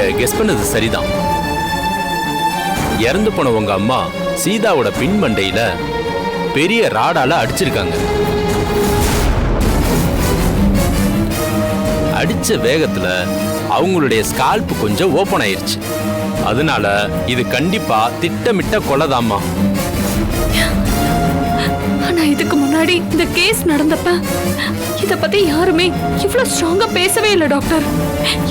Guess பண்ணது சரிதான். இறந்து போன உங்க அம்மா சீதாவோட பின் மண்டையில பெரிய ராடால அடிச்சிருக்காங்க. அடிச்ச வேகத்துல அவங்களுடைய ஸ்கால்ப் கொஞ்சம் ஓபன் ஆயிருச்சு. அதனால இது கண்டிப்பா திட்டமிட்ட கொலைதாம்மா. ஆனா இதுக்கு முன்னாடி இந்த கேஸ் நடந்தப்ப இத பத்தி யாருமே இவ்வளவு ஸ்ட்ராங்கா பேசவே இல்லை டாக்டர்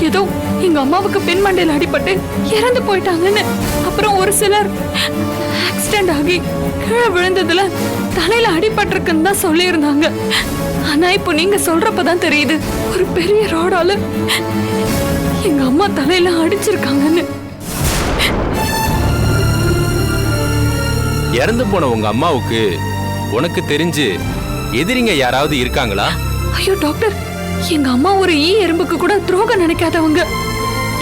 ஏதோ எங்க அம்மாவுக்கு பெண் அடிபட்டு இறந்து போயிட்டாங்கன்னு. அப்புறம் ஒரு சிலர் ஆக்சிடென்ட் ஆகி கீழே விழுந்ததுல தலையில அடிபட்டிருக்குன்னு தான் சொல்லியிருந்தாங்க. ஆனா இப்போ நீங்க சொல்றப்பதான் தெரியுது ஒரு பெரிய ராடால எங்க அம்மா தலையில அடிச்சிருக்காங்கன்னு. இறந்து போன உங்க அம்மாவுக்கு உனக்கு தெரிஞ்சு எதிரிங்க யாராவது இருக்காங்களா? ஐயோ டாக்டர். எங்க அம்மா ஒரு ஈ எறும்புக்கு கூட துரோகம் நினைக்காதவங்க.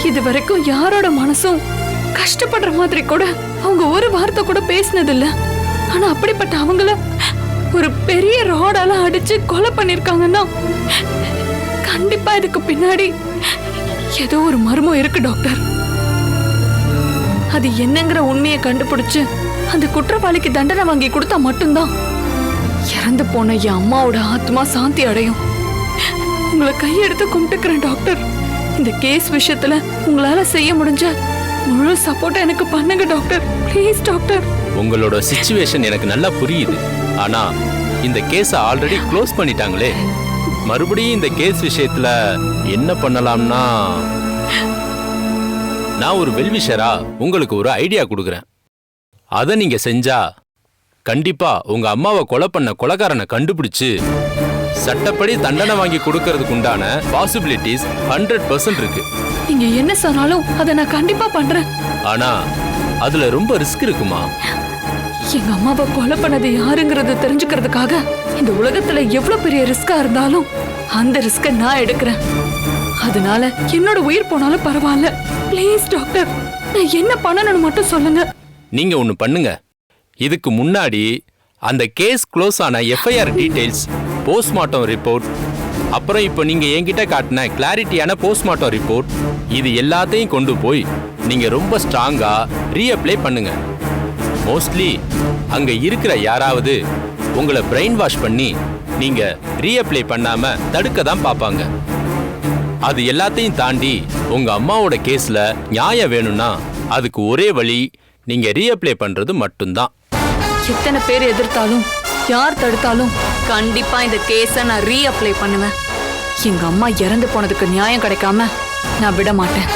இது வரைக்கும் யாரோட மனசும் கஷ்டப்படுற மாதிரி கூட அவங்க ஒரு வார்த்தை கூட பேசினதில்ல. ஆனா அப்படிப்பட்ட அவங்கள ஒரு பெரிய ராடால அடிச்சு கொலை பண்ணிருக்காங்கன்னா கண்டிப்பா இதுக்கு பின்னாடி ஏதோ ஒரு மர்மம் இருக்கு டாக்டர். அது என்னங்கிற உண்மையை கண்டுபிடிச்சு அந்த குற்றவாளிக்கு தண்டனை வாங்கி கொடுத்தா மட்டும்தான் இறந்து போன என் அம்மாவோட ஆத்மா சாந்தி அடையும். உங்களை கையெடுத்து கும்பிட்டுக்கிறேன் டாக்டர். இந்த கேஸ் விஷயத்துல உங்களால செய்ய முடிஞ்ச முழு சப்போர்ட் எனக்கு பண்ணுங்க டாக்டர். Please doctor. உங்களோட சுச்சுவேஷன் எனக்கு நல்லா புரியுது. ஆனா இந்த கேஸை ஆல்ரெடி க்ளோஸ் பண்ணிட்டாங்களே. மறுபடியும் இந்த கேஸ் விஷயத்துல என்ன பண்ணலாம்னா நான் ஒரு வெல்விஷரா உங்களுக்கு ஒரு ஐடியா கொடுக்குறேன். அதை நீங்க செஞ்சா கண்டிப்பா உங்க அம்மாவை கொலை பண்ண கொலைகாரனை கண்டுபிடிச்சு சட்டப்படி தண்டனை வாங்கி கொடுக்கறதுக்கு உண்டான பாசிபிலிட்டிஸ் ஹண்ட்ரட் பர்சன்ட் இருக்கு. நீங்க என்ன சொன்னாலும் அதை நான் கண்டிப்பா பண்றேன். ஆனா அதுல ரொம்ப ரிஸ்க் இருக்குமா? எங்க அம்மாவை கொலை பண்ணது யாருங்கிறத தெரிஞ்சுக்கிறதுக்காக இந்த உலகத்துல எவ்வளவு பெரிய ரிஸ்கா இருந்தாலும் அந்த ரிஸ்க நான் எடுக்கிறேன். அதனால என்னோட உயிர் போனாலும் பரவாயில்ல. ப்ளீஸ் டாக்டர் நான் என்ன பண்ணணும்னு மட்டும் சொல்லுங்க. நீங்க ஒன்னு பண்ணுங்க. இதுக்கு முன்னாடி அந்த கேஸ் க்ளோஸ் ஆன எஃப்ஐஆர் டீடைல்ஸ் போஸ்ட்மார்ட்டம் ரிப்போர்ட் அப்புறம் இப்போ நீங்கள் என்கிட்ட காட்டின கிளாரிட்டியான போஸ்ட்மார்ட்டம் ரிப்போர்ட் இது எல்லாத்தையும் கொண்டு போய் நீங்கள் ரொம்ப ஸ்ட்ராங்காக ரீஅப்ளை பண்ணுங்க. மோஸ்ட்லி அங்கே இருக்கிற யாராவது உங்களை பிரெயின் வாஷ் பண்ணி நீங்கள் ரீஅப்ளை பண்ணாமல் தடுக்க தான் பார்ப்பாங்க. அது எல்லாத்தையும் தாண்டி உங்கள் அம்மாவோட கேஸில் நியாயம் வேணும்னா அதுக்கு ஒரே வழி நீங்கள் ரீஅப்ளை பண்ணுறது மட்டும்தான். எத்தனை பேர் எதிர்த்தாலும் யார் தடுத்தாலும் கண்டிப்பா இந்த கேஸ நான் ரீஅப்ளை பண்ணுவேன். எங்க அம்மா இறந்து போனதுக்கு நியாயம் கிடைக்காம நான் விட மாட்டேன்.